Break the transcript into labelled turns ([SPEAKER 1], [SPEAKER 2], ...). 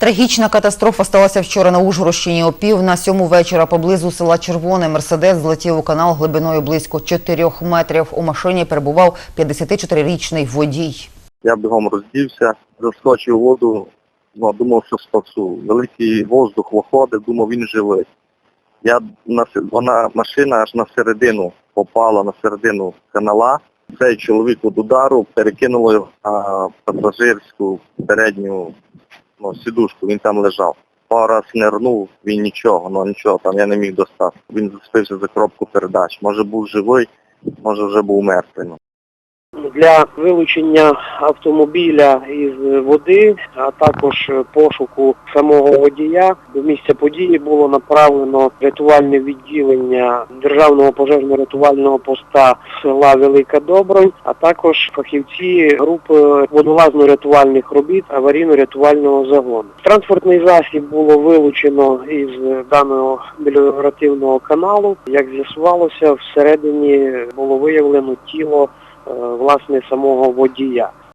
[SPEAKER 1] Трагічна катастрофа сталася вчора на Ужгородщині. О пів на сьому вечора поблизу села Червоне Мерседес злетів у канал глибиною близько 4 метрів. У машині перебував 54-річний водій.
[SPEAKER 2] Я бігом роздівся, заскочив воду, ну, думав, що спасу. Великий воздух виходив, думав, він живий. Я вона машина аж на середину попала на середину канала. Цей чоловік від удару перекинуло на пасажирську передню ну, сідушку, він там лежав. Пару раз нирнув, він нічого, ну нічого, там я не міг достати. Він заспився за коробку передач. Може був живий, може вже був мертвий.
[SPEAKER 3] Для вилучення автомобіля із води, а також пошуку самого водія до місця події було направлено рятувальне відділення Державного пожежно-рятувального поста села Велика Добронь, а також фахівці групи водолазно-рятувальних робіт аварійно-рятувального загону. Транспортний засіб було вилучено із даного меліоративного каналу. Як з'ясувалося, всередині було виявлено тіло власне самого водія.